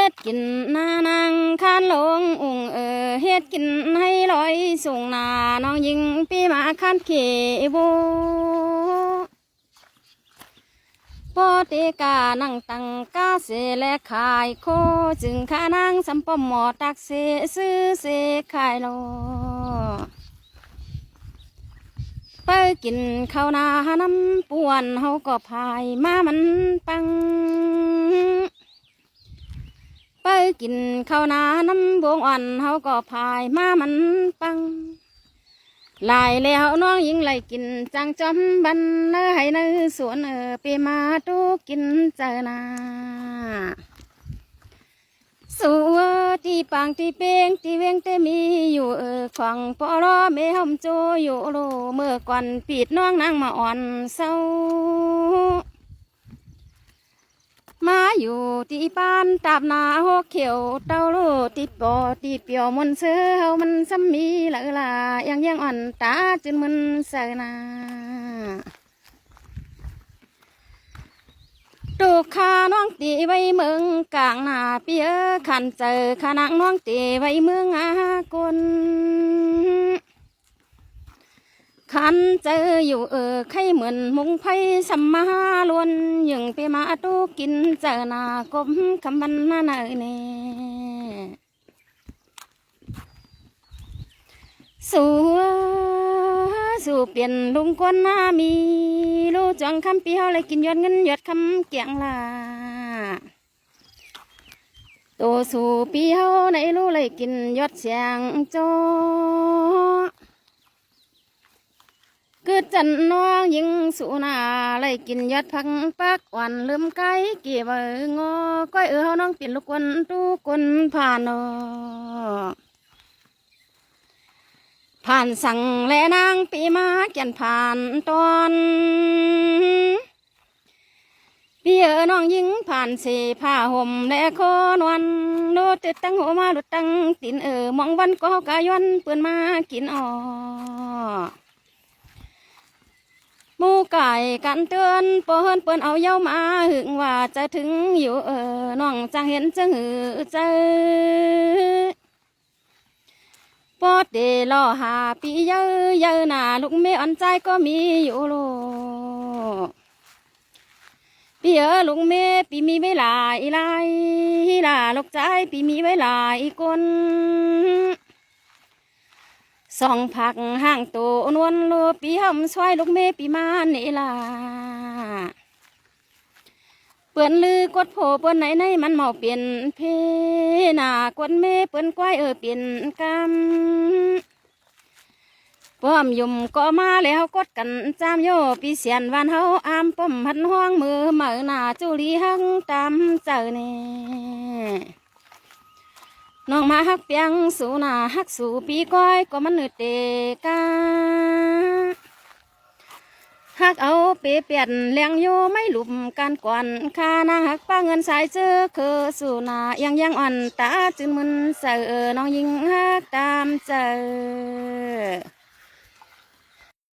ฮ็ดกินนานางคานลงอุ่งเออเฮ็ดกินให้ลอยสูงนาน้องยิงปีมาคานเขโบปอเตกานังตังกาเสและขายโคจึงขานางสัมปมหมอตักเสซื้อเสขายโลไปกินข้าวนาน้ำป่วนเฮาก็พายมามันปัง ไป กินข้าวนาน้ำบวงอ่อนเฮาก็พายมามันปังลายแล้วน้องยิงไหลกินจังจอมบันเนอให้ในสวนเออไปมาตูกินเจอนาสัวที่ปางที่เป้งที่เวงเตมีอยู่เออของปอรอเมหอมโจอยู่โลเมื่อก่อนปิดน้องนางมาอ่อนเศร้า มาอยู่ที่ปานตาบนาหกเขียวเต้าโลติปอติเปียวมันเสือเฮามันซ้ำมีละละยังยังอ่อนตาจนมันเสนาตูกขาน้องตีไว้เมืองกลางนาเปียขันเจอขนังน้องตีไว้เมืองอากล ขันเจออยู่เออไข่เหมือนมุงไพ่สัมมาลวนยังไปมาตูกินเจอหนากบคำมันนาเนยเน่สู่สู่เปลี่ยนลุงคนหน้ามีรู้จังคำปีเฮาเลยกินยอดเงินยอดคำเกียงลาโตสู่ปีเฮาในรู้เลยกินยอดเสียงโจเกิดจันน้องยิงสุนาไล่กินยอดพังปักวันลืมไก่เกี่ยวงอก้อยเออเฮาน้องเปลี่นลูกคนทุกคนผ่านอผ่านสั่งและนางปีมาแก่นผ่านตอนพี่เออน้องยิงผ่านเสผ้าห่มและคอนวันโลดติดตั้งหัวมาลุดตั้งตินเออมองวันก็กายวันเปื้อนมากินออ ก่กันเตือนเปิ้นเปิ้นเอาเย้ามาหึงว่าจะถึงอยู่เออน้องจังเห็นจังหือใจปอดเดลอหาปีเยอะเยอะหนาลูกไม่อ่อนใจก็มีอยู่โลปีเออลูกเมปีมีเวลาอีไลลาลูกใจปีมีเวลาอีกคน สองผักห่างโตนวลโลปีหำซอยลูกเมปีมานี่ล่ะเปื่อนลือกดโผเปื่อนไหนในมันเมาเปลี่ยนเพนากดเมเปื่อนก้อยเออเปลี่ยนกำป้อมยุ่มก็มาแล้วกดกันจามโยปีเสียนวันเฮาอามป้อมพันห้องมือเหมือหนาจุลีหังตามเจอเนี่ น้องมาฮักเปียงสู่หนาฮักสูปีก้อยก็มันเนืดเตกาฮักเอาเปเปลี่ยนเลี้ยงโยไม่หลุมกันก่อนคานาฮักป้าเงินสายเจอคือสู่หนายังยังอ่อนตาจึงมึนเสอน้องยิงฮักตามเจอ